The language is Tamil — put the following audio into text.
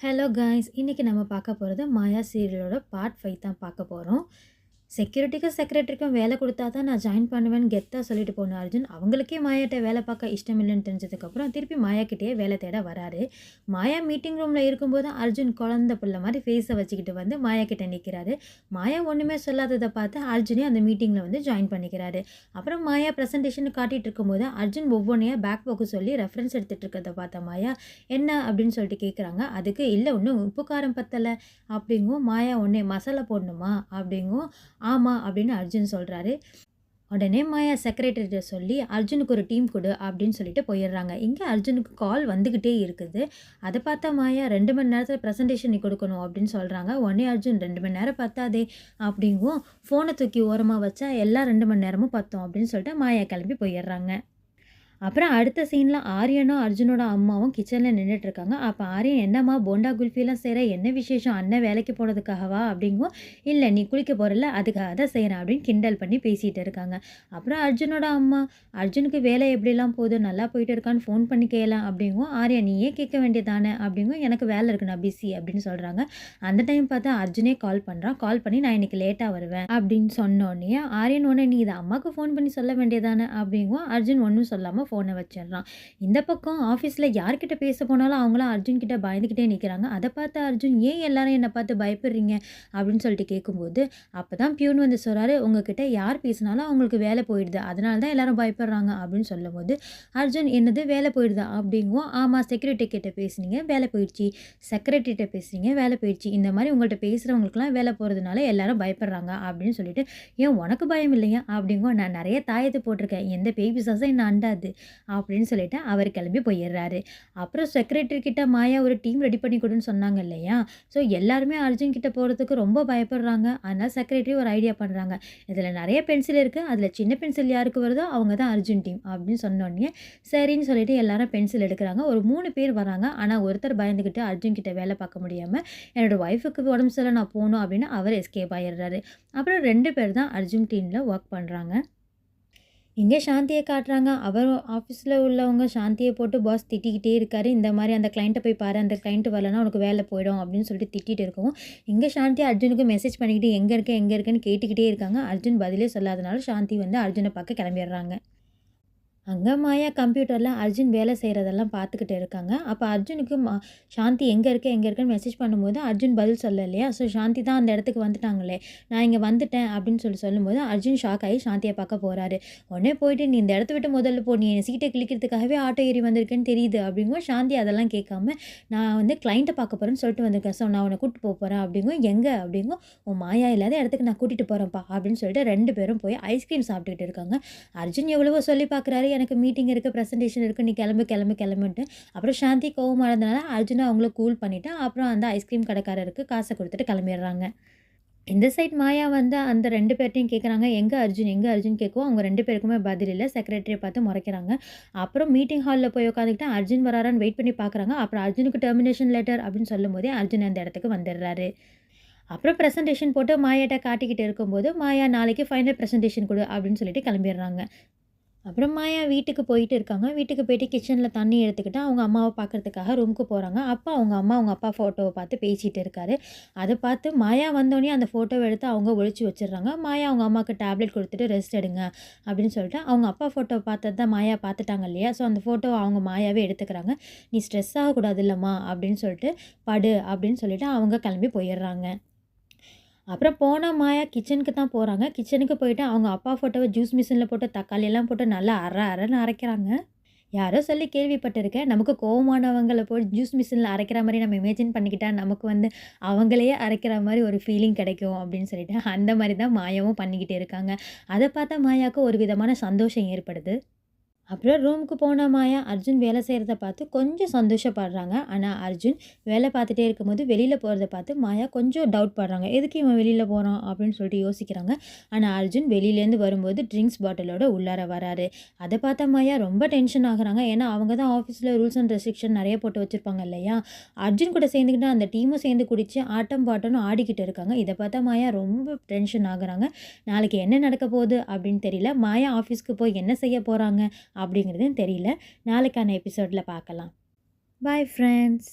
ஹலோ காய்ஸ் இன்றைக்கி நம்ம பார்க்க போகிறது மாயா சீரியலோட பார்ட் ஃபைவ் தான் பார்க்க போகிறோம் செக்யூரிட்டிக்கும் செக்ரட்டரிக்கும் வேலை கொடுத்தா தான் நான் ஜாயின் பண்ணுவேன்னு கெத்தாக சொல்லிட்டு போன அர்ஜுன். அவங்களுக்கே மாயாட்ட வேலை பார்க்க இஷ்டம் இல்லைன்னு தெரிஞ்சதுக்கப்புறம் திருப்பி மாயாக்கிட்டே வேலை தேட வராரு. மாயா மீட்டிங் ரூமில் இருக்கும்போது அர்ஜுன் குழந்த பிள்ளை மாதிரி ஃபேஸை வச்சுக்கிட்டு வந்து மாயா நிற்கிறாரு மாயா ஒன்றுமே சொல்லாததை பார்த்து அர்ஜுனே அந்த மீட்டிங்கில் வந்து ஜாயின் பண்ணிக்கிறாரு. அப்புறம் மாயா ப்ரெசன்டேஷன் காட்டிகிட்டு இருக்கும்போது அர்ஜுன் ஒவ்வொன்றையாக பேக் போக்கு சொல்லி ரெஃபரன்ஸ் எடுத்துகிட்டு இருக்கிறத பார்த்த மாயா என்ன? அப்படின்னு சொல்லிட்டு கேட்குறாங்க அதுக்கு இல்லை ஒன்றும் உப்பு காரம் பத்தலை. அப்படிங்கும். மாயா ஒன்றே மசாலா போடணுமா? அப்படிங்கும். ஆமாம் அப்படின்னு அர்ஜுன் சொல்கிறாரு உடனே மாயா செக்ரட்டரிட்ட சொல்லி அர்ஜுனுக்கு ஒரு டீம் கொடு அப்படின்னு சொல்லிட்டு போயிடுறாங்க. இங்கே அர்ஜுனுக்கு கால் வந்துக்கிட்டே இருக்குது. அதை பார்த்தா மாயா ரெண்டு மணி நேரத்தில் ப்ரெசன்டேஷன் நீ கொடுக்கணும் அப்படின்னு சொல்கிறாங்க உடனே அர்ஜுன் ரெண்டு மணி நேரம் பத்தாதே அப்படிங்கும். ஃபோனை தூக்கி ஓரமாக வச்சா எல்லா ரெண்டு மணி நேரமும் பத்தோம் அப்படின்னு சொல்லிட்டு மாயா கிளம்பி போயிடுறாங்க. அப்புறம் அடுத்த சீனில் ஆரியனும் அர்ஜுனோட அம்மாவும் கிச்சனில் நின்றுட்டு இருக்காங்க அப்போ ஆரியன் என்னம்மா போண்டா குல்ஃபிலாம் செய்கிற என்ன விசேஷம்? அண்ணன் வேலைக்கு போனதுக்காகவா? அப்படிங்கும் இல்லை நீ குளிக்க போகிறல அதுக்காக தான் செய்கிறேன் அப்படின்னு கிண்டல் பண்ணி பேசிகிட்டு இருக்காங்க. அப்புறம் அர்ஜுனோட அம்மா அர்ஜுனுக்கு வேலை எப்படிலாம் போதும் நல்லா போயிட்டு இருக்கான்னு ஃபோன் பண்ணி கேட்கலாம் அப்படிங்கும் ஆரியா நீயே கேட்க வேண்டியதானே? அப்படிங்கும் எனக்கு வேலை இருக்கு நான் பிஸி அப்படின்னு சொல்கிறாங்க அந்த டைம் பார்த்தா அர்ஜுனே கால் பண்ணுறான் கால் பண்ணி நான் இன்றைக்கி லேட்டாக வருவேன் அப்படின்னு சொன்னோடனே ஆரியன் உடனே நீ இதை அம்மாவுக்கு ஃபோன் பண்ணி சொல்ல வேண்டியதானே? அப்படிங்கும் அர்ஜுன் ஒன்றும் சொல்லாமல் ஃபோனை வச்சிடுறான். இந்த பக்கம் ஆஃபீஸில் யார்கிட்ட பேச போனாலும் அவங்களாம் அர்ஜுன் கிட்ட பயந்துக்கிட்டே நிற்கிறாங்க அதை பார்த்து அர்ஜுன் ஏன் எல்லாரும் என்னை பார்த்து பயப்படுறீங்க? அப்படின்னு சொல்லிட்டு கேட்கும்போது அப்போ தான் பியூன் வந்து சொல்கிறாரு உங்ககிட்ட யார் பேசினாலும் அவங்களுக்கு வேலை போயிடுது. அதனால தான் எல்லாரும் பயப்படுறாங்க. அப்படின்னு சொல்லும்போது அர்ஜுன் என்னது வேலை போயிடுதா? அப்படிங்குவோம். ஆமாம் செக்யூரிட்டி கிட்ட பேசுனீங்க வேலை போயிடுச்சு. செக்ரட்டரிகிட்ட பேசுனீங்க வேலை போயிடுச்சு. இந்த மாதிரி உங்கள்கிட்ட பேசுகிறவங்களுக்குலாம் வேலை போகிறதுனால எல்லாரும் பயப்படுறாங்க. அப்படின்னு சொல்லிட்டு ஏன் உனக்கு பயம் இல்லையா? அப்படிங்குவோம். நான் நிறைய தாயத்தை போட்டிருக்கேன். எந்த பேய் பிசாசும் என்ன அண்டாது. அப்படின்னு சொல்லிட்டு அவர் கிளம்பி போயிடுறாரு. அப்புறம் செக்ரட்டரி கிட்ட மாயா ஒரு டீம் ரெடி பண்ணி கொடுன்னு சொன்னாங்க இல்லையா? ஸோ எல்லாருமே அர்ஜுன் கிட்ட போகிறதுக்கு ரொம்ப பயப்படுறாங்க. அதனால் செக்ரட்டரி ஒரு ஐடியா பண்ணுறாங்க இதில் நிறைய பென்சில் இருக்குது அதில் சின்ன பென்சில் யாருக்கு வருதோ அவங்க தான் அர்ஜுன் டீம் அப்படின்னு சொன்னோடனே சரின்னு சொல்லிட்டு எல்லாரும் பென்சில் எடுக்கிறாங்க. ஒரு மூணு பேர் வராங்க. ஆனால் ஒருத்தர் பயந்துக்கிட்டு அர்ஜுன் கிட்ட வேலை பார்க்க முடியாமல் என்னோடய ஒய்ஃபுக்கு உடம்பு சரியில்லை நான் போகணும் அப்படின்னு அவர் எஸ்கேப் ஆயிடுறாரு. அப்புறம் ரெண்டு பேர் தான் அர்ஜுன் டீமில் ஒர்க் பண்ணுறாங்க இங்கே சாந்தியை காட்டுறாங்க? அவர் ஆஃபீஸில் உள்ளவங்க சாந்தியை போட்டு பாஸ் திட்டிக்கிட்டே இருக்காரு. இந்த மாதிரி அந்த கிளைண்ட்டை போய் பாரு அந்த கிளைண்ட்டு வரலன்னா உனக்கு வேலை போயிடும் அப்படின்னு சொல்லிட்டு திட்டிகிட்டு இருக்கவும் இங்கே சாந்தி? அர்ஜுனுக்கு மெசேஜ் பண்ணிக்கிட்டு எங்கே இருக்க? எங்கே இருக்கேன்னு? கேட்டுக்கிட்டே இருக்காங்க. அர்ஜுன் பதிலே சொல்லாதனால சாந்தி வந்து அர்ஜுனை பார்க்க கிளம்பிடுறாங்க. அங்கே மாயா கம்ப்யூட்டரில் அர்ஜுன் வேலை செய்கிறதெல்லாம் பார்த்துக்கிட்டு இருக்காங்க. அப்போ அர்ஜுனுக்கு மா சாந்தி எங்கே இருக்க எங்கே இருக்கேன்னு மெசேஜ் பண்ணும்போது அர்ஜுன் பதில் சொல்ல இல்லையா ஸோ சாந்தி தான் அந்த இடத்துக்கு வந்துட்டாங்களே. நான் இங்கே வந்துட்டேன் அப்படின்னு சொல்லி சொல்லும்போது அர்ஜுன் ஷாக் ஆகி சாந்தியை பார்க்க போகிறாரு உடனே போயிட்டு நீ இந்த இடத்த விட்டு முதல்ல போ. நீ சீட்டை கிளிக்கிறதுக்காகவே ஆட்டோ ஏறி வந்திருக்கேன்னு தெரியுது. அப்படிங்கும் சாந்தி அதெல்லாம் கேட்காம நான் வந்து கிளைண்ட்டை பார்க்க போகிறேன்னு சொல்லிட்டு வந்திருக்கேன். ஸோ நான் உன்னை கூப்பிட்டு போக போகிறேன் அப்படிங்கும் எங்கே? அப்படிங்கும் உன் மாயா இல்லாத இடத்துக்கு நான் கூட்டிகிட்டு போகிறேன்ப்பா அப்படின்னு சொல்லிட்டு ரெண்டு பேரும் போய் ஐஸ்கிரீம் சாப்பிட்டுக்கிட்டு இருக்காங்க. அர்ஜுன் எவ்வளவோ சொல்லி பார்க்குறாரு. எனக்கு மீட்டிங் இருக்குது ப்ரெசன்டேஷன் இருக்குது நீ கிளம்பு கிளம்பு கிளம்புன்ட்டு. அப்புறம் சாந்தி கோவமாக இருந்தனால அர்ஜுனை அவங்கள கூல் பண்ணிவிட்டு அப்புறம் அந்த ஐஸ்கிரீம் கடைக்காரருக்கு காசை கொடுத்துட்டு கிளம்பிடுறாங்க. இந்த சைட் மாயா வந்து அந்த ரெண்டு பேர்ட்டையும் கேட்குறாங்க எங்கே அர்ஜுன் எங்கே அர்ஜுன்? கேட்கும் அவங்க ரெண்டு பேருக்குமே பதில் இல்லை செக்ரட்டரியை பார்த்து முறைக்கிறாங்க. அப்புறம் மீட்டிங் ஹாலில் போய் உட்காந்துக்கிட்டு அர்ஜுன் வராரான்னு வெயிட் பண்ணி பார்க்குறாங்க அப்புறம் அர்ஜுனுக்கு டெர்மினேஷன் லெட்டர் அப்படின்னு சொல்லும் போதே அர்ஜுன் அந்த இடத்துக்கு வந்துடுறாரு. அப்புறம் ப்ரெசன்டேஷன் போட்டு மாயாட்ட காட்டிக்கிட்டு இருக்கும்போது மாயா நாளைக்கு ஃபைனல் ப்ரெசன்டேஷன் கொடு அப்படின்னு சொல்லிட்டு கிளம்பிடுறாங்க. அப்புறம் மாயா வீட்டுக்கு போயிட்டு இருக்காங்க. வீட்டுக்கு போயிட்டு கிச்சனில் தண்ணி எடுத்துக்கிட்டு அவங்க அம்மாவை பார்க்குறதுக்காக ரூமுக்கு போகிறாங்க அப்போ அவங்க அம்மா அவங்க அப்பா ஃபோட்டோவை பார்த்து பேசிகிட்டு இருக்காரு. அதை பார்த்து மாயா வந்தோடனே அந்த ஃபோட்டோவை எடுத்து அவங்க ஒழிச்சு வச்சிடுறாங்க. மாயா அவங்க அம்மாவுக்கு டேப்லெட் கொடுத்துட்டு ரெஸ்ட் எடுங்க அப்படின்னு சொல்லிட்டு அவங்க அப்பா ஃபோட்டோ பார்த்தது தான் மாயா பார்த்துட்டாங்க இல்லையா? ஸோ அந்த ஃபோட்டோவை அவங்க மாயாவே எடுத்துக்கிறாங்க. நீ ஸ்ட்ரெஸ் ஆகக்கூடாது இல்லைம்மா அப்படின்னு சொல்லிட்டு படு அப்படின்னு சொல்லிட்டு அவங்க கிளம்பி போயிடுறாங்க. அப்புறம் போன மாயா கிச்சனுக்கு தான் போகிறாங்க கிச்சனுக்கு போயிட்டு அவங்க அப்பா ஃபோட்டோவை ஜூஸ் மிஷினில் போட்டு தக்காளி எல்லாம் போட்டு நல்லா அற அறன்னு அரைக்கிறாங்க. யாரோ சொல்லி கேள்விப்பட்டிருக்கேன். நமக்கு கோவமானவங்களை போய் ஜூஸ் மிஷினில் அரைக்கிற மாதிரி நம்ம இமேஜின் பண்ணிக்கிட்டால் நமக்கு வந்து அவங்களையே அரைக்கிற மாதிரி ஒரு ஃபீலிங் கிடைக்கும் அப்படின்னு சொல்லிட்டு அந்த மாதிரி தான் மாயாவும் பண்ணிக்கிட்டே இருக்காங்க. அதை பார்த்தா மாயாவுக்கு ஒரு விதமான சந்தோஷம் ஏற்படுது. அப்புறம் ரூமுக்கு போன மாயா அர்ஜுன் வேலை செய்கிறத பார்த்து கொஞ்சம் சந்தோஷப்படுறாங்க. ஆனால் அர்ஜுன் வேலை பார்த்துட்டே இருக்கும்போது வெளியில் போகிறத பார்த்து மாயா கொஞ்சம் டவுட் படுறாங்க. எதுக்கு இவன் வெளியில் போகிறான் அப்படின்னு சொல்லிட்டு யோசிக்கிறாங்க. ஆனால் அர்ஜுன் வெளியிலேருந்து வரும்போது ட்ரிங்க்ஸ் பாட்டிலோட உள்ளார வராரு. அதை பார்த்த மாயா ரொம்ப டென்ஷன் ஆகுறாங்க. ஏன்னா அவங்க தான் ஆஃபீஸில் ரூல்ஸ் அண்ட் ரெஸ்ட்ரிக்ஷன் நிறைய போட்டு வச்சுருப்பாங்க இல்லையா? அர்ஜுன் கூட சேர்ந்துக்கிட்டு அந்த டீமும் சேர்ந்து குடித்து ஆட்டம் பாட்டம்னு ஆடிக்கிட்டு இருக்காங்க. இதை பார்த்தா மாயா ரொம்ப டென்ஷன் ஆகுறாங்க. நாளைக்கு என்ன நடக்க போகுது அப்படின்னு தெரியல. மாயா ஆஃபீஸ்க்கு போய் என்ன செய்ய போகிறாங்க அப்படிங்கிறதும் தெரியல. நாளைக்கான எபிசோடில் பார்க்கலாம். Bye friends